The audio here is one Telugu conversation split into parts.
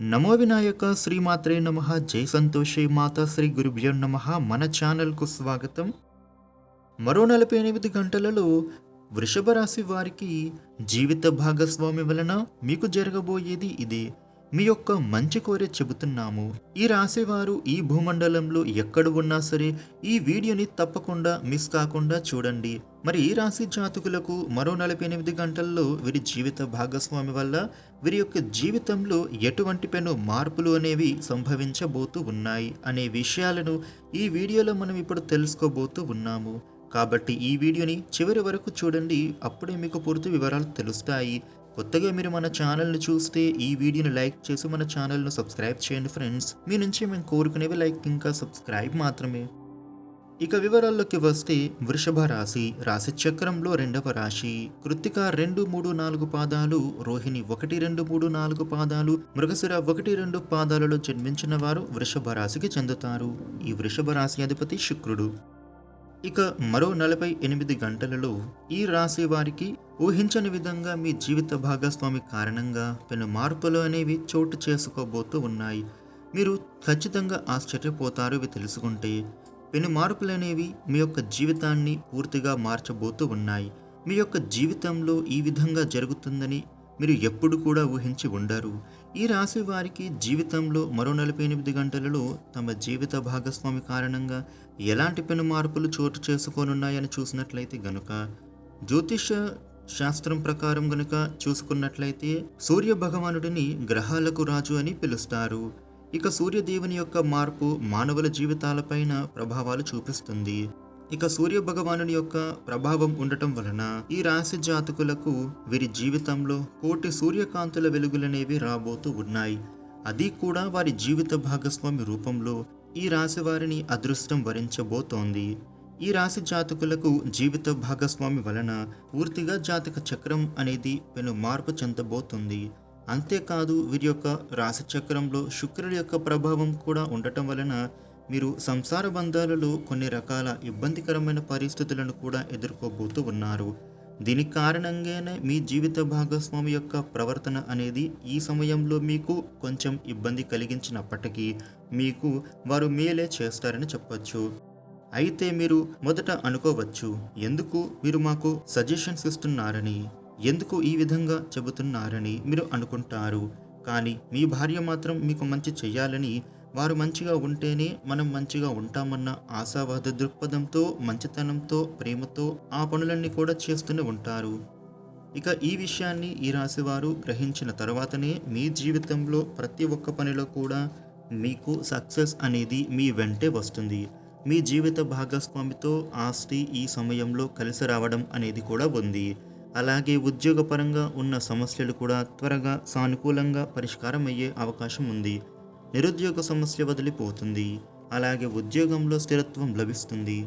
నమో వినాయక శ్రీమాత్రే నమ జై సంతోషి మాతా శ్రీ గురుభ్యో నమ మన ఛానల్కు స్వాగతం. మరో నలభై ఎనిమిది గంటలలో వృషభ రాశి వారికి జీవిత భాగస్వామి వలన మీకు జరగబోయేది ఇది. మీ యొక్క మంచి కోరే చెబుతున్నాము. ఈ రాసేవారు ఈ భూమండలంలో ఎక్కడ ఉన్నా సరే ఈ వీడియోని తప్పకుండా మిస్ కాకుండా చూడండి. మరి ఈ రాశి జాతకులకు మరో నలభై ఎనిమిది గంటల్లో వీరి జీవిత భాగస్వామి వల్ల వీరి యొక్క జీవితంలో ఎటువంటి పెను మార్పులు అనేవి సంభవించబోతూ ఉన్నాయి అనే విషయాలను ఈ వీడియోలో మనం ఇప్పుడు తెలుసుకోబోతూ ఉన్నాము. కాబట్టి ఈ వీడియోని చివరి వరకు చూడండి. అప్పుడే మీకు పూర్తి వివరాలు తెలుస్తాయి. కొత్తగా మీరు మన ఛానల్ని చూస్తే ఈ వీడియోని లైక్ చేసి మన ఛానల్ను సబ్స్క్రైబ్ చేయండి ఫ్రెండ్స్. మీ నుంచి మేము కోరుకునేవి లైక్ ఇంకా సబ్స్క్రైబ్ మాత్రమే. ఇక వివరాల్లోకి వస్తే వృషభ రాశి రాశి చక్రంలో రెండవ రాశి. కృత్తిక రెండు మూడు నాలుగు పాదాలు రోహిణి ఒకటి రెండు మూడు నాలుగు పాదాలు మృగశిర ఒకటి రెండు పాదాలలో జన్మించిన వారు వృషభ రాశికి చెందుతారు. ఈ వృషభ రాశి అధిపతి శుక్రుడు. ఇక మరో నలభై ఎనిమిది గంటలలో ఈ రాశి వారికి ఊహించని విధంగా మీ జీవిత భాగస్వామి కారణంగా పెను మార్పులు అనేవి చోటు చేసుకోబోతూ ఉన్నాయి. మీరు ఖచ్చితంగా ఆశ్చర్యపోతారు ఇవి తెలుసుకుంటే. పెను మార్పులు అనేవి మీ యొక్క జీవితాన్ని పూర్తిగా మార్చబోతూ ఉన్నాయి. మీ యొక్క జీవితంలో ఈ విధంగా జరుగుతుందని మీరు ఎప్పుడు కూడా ఊహించి ఉండరు. ఈ రాశి వారికి జీవితంలో మరో నలభై ఎనిమిది గంటలలో తమ జీవిత భాగస్వామి కారణంగా ఎలాంటి పెను మార్పులు చోటు చేసుకోనున్నాయని చూసినట్లయితే గనుక జ్యోతిష శాస్త్రం ప్రకారం గనుక చూసుకున్నట్లయితే సూర్య భగవానుడిని గ్రహాలకు రాజు అని పిలుస్తారు. ఇక సూర్యదేవుని యొక్క మార్పు మానవుల జీవితాలపైన ప్రభావాలు చూపిస్తుంది. ఇక సూర్య భగవానుని యొక్క ప్రభావం ఉండటం వలన ఈ రాశి జాతకులకు వీరి జీవితంలో కోటి సూర్యకాంతుల వెలుగులనేవి రాబోతూ ఉన్నాయి. అది కూడా వారి జీవిత భాగస్వామి రూపంలో ఈ రాశి వారిని అదృష్టం వరించబోతోంది. ఈ రాశి జాతకులకు జీవిత భాగస్వామి వలన పూర్తిగా జాతక చక్రం అనేది పెను మార్పు చెందబోతుంది. అంతేకాదు వీరి యొక్క రాశి చక్రంలో శుక్రుడి యొక్క ప్రభావం కూడా ఉండటం వలన మీరు సంసార బంధాలలో కొన్ని రకాల ఇబ్బందికరమైన పరిస్థితులను కూడా ఎదుర్కోబోతూ ఉన్నారు. దీని కారణంగానే మీ జీవిత భాగస్వామి యొక్క ప్రవర్తన అనేది ఈ సమయంలో మీకు కొంచెం ఇబ్బంది కలిగించినప్పటికీ మీకు వారు మేలే చేస్తారని చెప్పొచ్చు. అయితే మీరు మొదట అనుకోవచ్చు ఎందుకు మీరు మాకు సజెషన్స్ ఇస్తున్నారని ఎందుకు ఈ విధంగా చెబుతున్నారని మీరు అనుకుంటారు. కానీ మీ భార్య మాత్రం మీకు మంచి చేయాలని వారు మంచిగా ఉంటేనే మనం మంచిగా ఉంటామన్న ఆశావాద దృక్పథంతో మంచితనంతో ప్రేమతో ఆ పనులన్నీ కూడా చేస్తూనే ఉంటారు. ఇక ఈ విషయాన్ని ఈ రాశివారు గ్రహించిన తర్వాతనే మీ జీవితంలో ప్రతి ఒక్క పనిలో కూడా మీకు సక్సెస్ అనేది మీ వెంటే వస్తుంది. మీ జీవిత భాగస్వామితో ఆస్తి ఈ సమయంలో కలిసి రావడం అనేది కూడా ఉంది. అలాగే ఉద్యోగపరంగా ఉన్న సమస్యలు కూడా త్వరగా సానుకూలంగా పరిష్కారం అయ్యే అవకాశం ఉంది. నిరుద్యోగ సమస్య వదిలిపోతుంది. అలాగే ఉద్యోగంలో స్థిరత్వం లభిస్తుంది.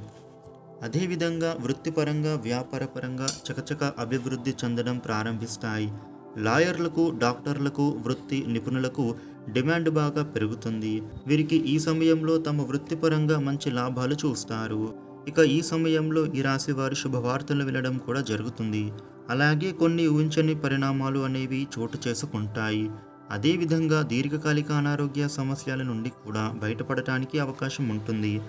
అదేవిధంగా వృత్తిపరంగా వ్యాపారపరంగా చకచక అభివృద్ధి చెందడం ప్రారంభిస్తాయి. లాయర్లకు డాక్టర్లకు వృత్తి నిపుణులకు డిమాండ్ బాగా పెరుగుతుంది. వీరికి ఈ సమయంలో తమ వృత్తిపరంగా మంచి లాభాలు చూస్తారు. ఇక ఈ సమయంలో ఈ రాశి వారి శుభవార్తలు వినడం కూడా జరుగుతుంది. అలాగే కొన్ని ఊహించని పరిణామాలు అనేవి చోటు చేసుకుంటాయి. అదేవిధంగా దీర్ఘకాలిక అనారోగ్య సమస్యల నుండి కూడా బయటపడటానికి అవకాశం ఉంటుంది.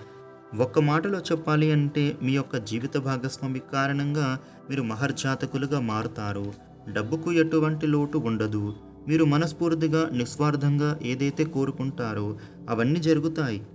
ఒక్క మాటలో చెప్పాలి అంటే మీ యొక్క జీవిత భాగస్వామి కారణంగా మీరు మహర్జాతకులుగా మారుతారు. డబ్బుకు ఎటువంటి లోటు ఉండదు. మీరు మనస్ఫూర్తిగా నిస్వార్థంగా ఏదైతే కోరుకుంటారో అవన్నీ జరుగుతాయి.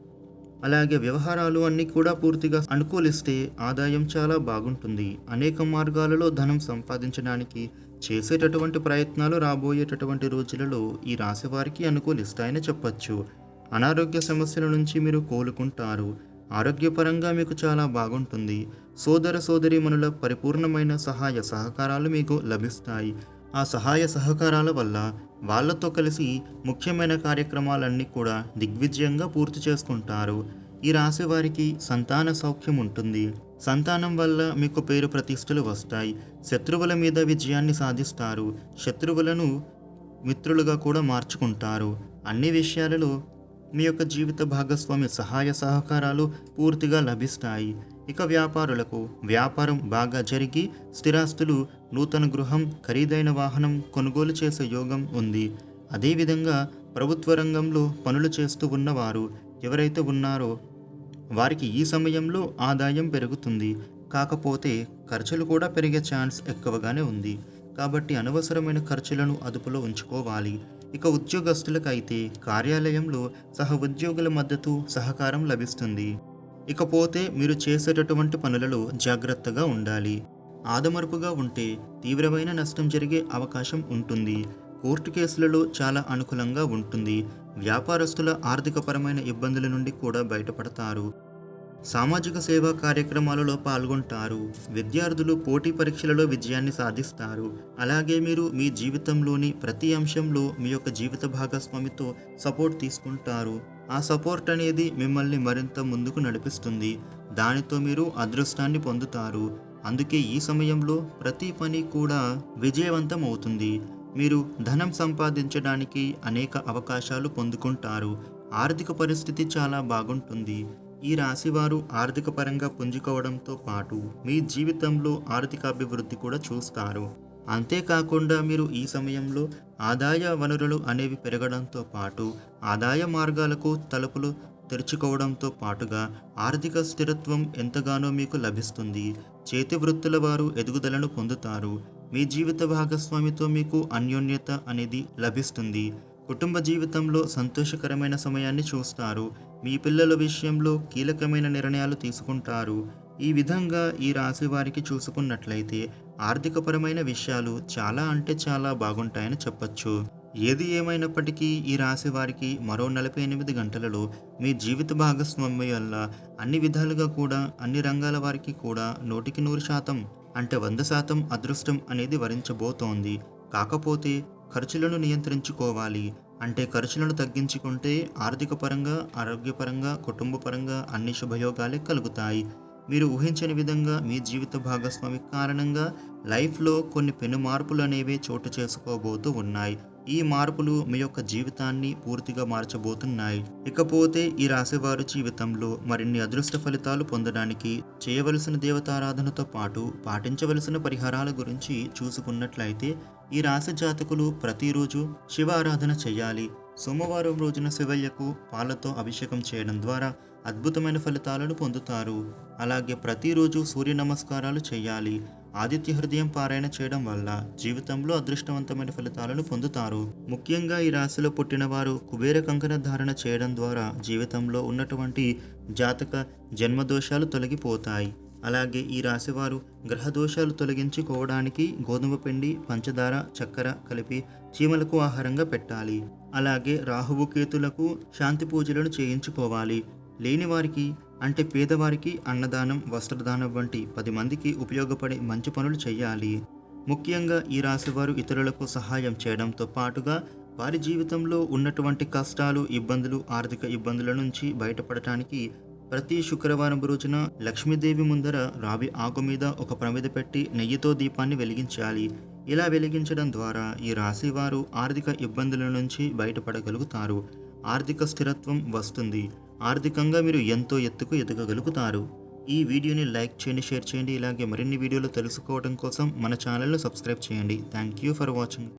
అలాగే వ్యవహారాలు అన్నీ కూడా పూర్తిగా అనుకూలిస్తే ఆదాయం చాలా బాగుంటుంది. అనేక మార్గాలలో ధనం సంపాదించడానికి చేసేటటువంటి ప్రయత్నాలు రాబోయేటటువంటి రోజులలో ఈ రాశి వారికి అనుకూలిస్తాయని చెప్పచ్చు. అనారోగ్య సమస్యల నుంచి మీరు కోలుకుంటారు. ఆరోగ్యపరంగా మీకు చాలా బాగుంటుంది. సోదర సోదరీమణుల పరిపూర్ణమైన సహాయ సహకారాలు మీకు లభిస్తాయి. ఆ సహాయ సహకారాల వల్ల వాళ్ళతో కలిసి ముఖ్యమైన కార్యక్రమాలన్నీ కూడా దిగ్విజయంగా పూర్తి చేసుకుంటారు. ఈ రాశి వారికి సంతాన సౌఖ్యం ఉంటుంది. సంతానం వల్ల మీకు పేరు ప్రతిష్టలు వస్తాయి. శత్రువుల మీద విజయాన్ని సాధిస్తారు. శత్రువులను మిత్రులుగా కూడా మార్చుకుంటారు. అన్ని విషయాలలో మీ యొక్క జీవిత భాగస్వామి సహాయ సహకారాలు పూర్తిగా లభిస్తాయి. ఇక వ్యాపారులకు వ్యాపారం బాగా జరిగి స్థిరాస్తులు నూతన గృహం ఖరీదైన వాహనం కొనుగోలు చేసే యోగం ఉంది. అదేవిధంగా ప్రభుత్వ రంగంలో పనులు చేస్తూ ఉన్నవారు ఎవరైతే ఉన్నారో వారికి ఈ సమయంలో ఆదాయం పెరుగుతుంది. కాకపోతే ఖర్చులు కూడా పెరిగే ఛాన్స్ ఎక్కువగానే ఉంది. కాబట్టి అనవసరమైన ఖర్చులను అదుపులో ఉంచుకోవాలి. ఇక ఉద్యోగస్తులకైతే కార్యాలయంలో సహ ఉద్యోగుల మద్దతు సహకారం లభిస్తుంది. ఇకపోతే మీరు చేసేటటువంటి పనులలో జాగ్రత్తగా ఉండాలి. ఆదమరుపుగా ఉంటే తీవ్రమైన నష్టం జరిగే అవకాశం ఉంటుంది. కోర్టు కేసులలో చాలా అనుకూలంగా ఉంటుంది. వ్యాపారస్తుల ఆర్థికపరమైన ఇబ్బందుల నుండి కూడా బయటపడతారు. సామాజిక సేవా కార్యక్రమాలలో పాల్గొంటారు. విద్యార్థులు పోటీ పరీక్షలలో విజయాన్ని సాధిస్తారు. అలాగే మీరు మీ జీవితంలోని ప్రతి అంశంలో మీ యొక్క జీవిత భాగస్వామితో సపోర్ట్ తీసుకుంటారు. ఆ సపోర్ట్ అనేది మిమ్మల్ని మరింత ముందుకు నడిపిస్తుంది. దానితో మీరు అదృష్టాన్ని పొందుతారు. అందుకే ఈ సమయంలో ప్రతి పని కూడా విజయవంతం అవుతుంది. మీరు ధనం సంపాదించడానికి అనేక అవకాశాలు పొందుకుంటారు. ఆర్థిక పరిస్థితి చాలా బాగుంటుంది. ఈ రాశివారు ఆర్థిక పరంగా పుంజుకోవడంతో పాటు మీ జీవితంలో ఆర్థిక అభివృద్ధి కూడా చూస్తారు. అంతేకాకుండా మీరు ఈ సమయంలో ఆదాయ వనరులు అనేవి పెరగడంతో పాటు ఆదాయ మార్గాలకు తలుపులు తెరుచుకోవడంతో పాటుగా ఆర్థిక స్థిరత్వం ఎంతగానో మీకు లభిస్తుంది. చేతి వృత్తుల వారు ఎదుగుదలను పొందుతారు. మీ జీవిత భాగస్వామితో మీకు అన్యోన్యత అనేది లభిస్తుంది. కుటుంబ జీవితంలో సంతోషకరమైన సమయాన్ని చూస్తారు. మీ పిల్లల విషయంలో కీలకమైన నిర్ణయాలు తీసుకుంటారు. ఈ విధంగా ఈ రాశి వారికి చూసుకున్నట్లయితే ఆర్థికపరమైన విషయాలు చాలా అంటే చాలా బాగుంటాయని చెప్పచ్చు. ఏది ఏమైనప్పటికీ ఈ రాశి వారికి మరో నలభై ఎనిమిది గంటలలో మీ జీవిత భాగస్వామి వల్ల అన్ని విధాలుగా కూడా అన్ని రంగాల వారికి కూడా నూటికి నూరు శాతం అంటే వంద శాతం అదృష్టం అనేది వరించబోతోంది. కాకపోతే ఖర్చులను నియంత్రించుకోవాలి. అంటే ఖర్చులను తగ్గించుకుంటే ఆర్థిక పరంగా ఆరోగ్యపరంగా కుటుంబ పరంగా అన్ని శుభయోగాలే కలుగుతాయి. మీరు ఊహించని విధంగా మీ జీవిత భాగస్వామి కారణంగా లైఫ్లో కొన్ని పెను మార్పులు అనేవి చోటు చేసుకోబోతూ ఉన్నాయి. ఈ మార్పులు మీ యొక్క జీవితాన్ని పూర్తిగా మార్చబోతున్నాయి. ఇకపోతే ఈ రాశివారు జీవితంలో మరిన్ని అదృష్ట ఫలితాలు పొందడానికి చేయవలసిన దేవతారాధనతో పాటు పాటించవలసిన పరిహారాల గురించి చూసుకున్నట్లయితే ఈ రాశి జాతకులు ప్రతిరోజు శివ ఆరాధన చేయాలి. సోమవారం రోజున శివయ్యకు పాలతో అభిషేకం చేయడం ద్వారా అద్భుతమైన ఫలితాలను పొందుతారు. అలాగే ప్రతిరోజు సూర్య నమస్కారాలు చేయాలి. ఆదిత్య హృదయం పారాయణ చేయడం వల్ల జీవితంలో అదృష్టవంతమైన ఫలితాలను పొందుతారు. ముఖ్యంగా ఈ రాశిలో పుట్టిన వారు కుబేర కంకణ ధారణ చేయడం ద్వారా జీవితంలో ఉన్నటువంటి జాతక జన్మదోషాలు తొలగిపోతాయి. అలాగే ఈ రాశివారు గ్రహదోషాలు తొలగించుకోవడానికి గోధుమ పిండి పంచదార చక్కెర కలిపి చీమలకు ఆహారంగా పెట్టాలి. అలాగే రాహువు కేతులకు శాంతి పూజలను చేయించుకోవాలి. లేనివారికి అంటే పేదవారికి అన్నదానం వస్త్రదానం వంటి పది మందికి ఉపయోగపడే మంచి పనులు చేయాలి ముఖ్యంగా ఈ రాశివారు ఇతరులకు సహాయం చేయడంతో పాటుగా వారి జీవితంలో ఉన్నటువంటి కష్టాలు ఇబ్బందులు ఆర్థిక ఇబ్బందుల నుంచి బయటపడటానికి ప్రతి శుక్రవారం రోజున లక్ష్మీదేవి ముందర రావి ఆకు మీద ఒక ప్రమిద పెట్టి నెయ్యితో దీపాన్ని వెలిగించాలి. ఇలా వెలిగించడం ద్వారా ఈ రాశి వారు ఆర్థిక ఇబ్బందుల నుంచి బయటపడగలుగుతారు. ఆర్థిక స్థిరత్వం వస్తుంది. ఆర్థికంగా మీరు ఎంతో ఎత్తుకు ఎదగగలుగుతారు. ఈ వీడియోని లైక్ చేయండి షేర్ చేయండి. ఇలాగే మరిన్ని వీడియోలు తెలుసుకోవడం కోసం మన ఛానల్ను సబ్స్క్రైబ్ చేయండి. Thank you for watching.